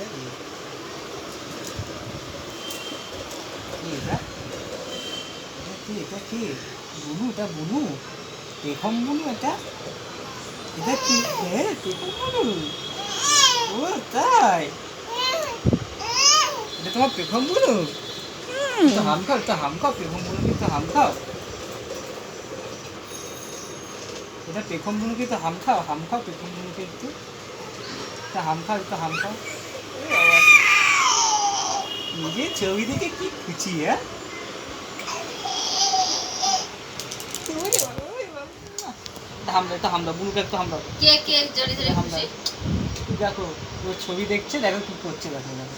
এটা কি? এটা কি এটা কি বুনু এটা বুনু পেখম বুনু এটা এটা কি হ্যাঁ পেখম বুনু ও তাই এটা তোমার পেখম বুনু তো হাম খাও তো হাম খাও পেখম বুনু কি তো হাম খাও এটা পেখম বুনু কি তো হাম খাও হাম খাও পেখম বুনু কি একটু তা হাম খাও একটু হাম খাও ছবি দেখে কি খুশি হ্যাঁ? হামলা এটা হামলা বুনুকে একটু হামলা কে কে জড়ি হামলা খুশি দেখো ওর ছবি দেখছে দেখো কি করছে দেখো দেখো।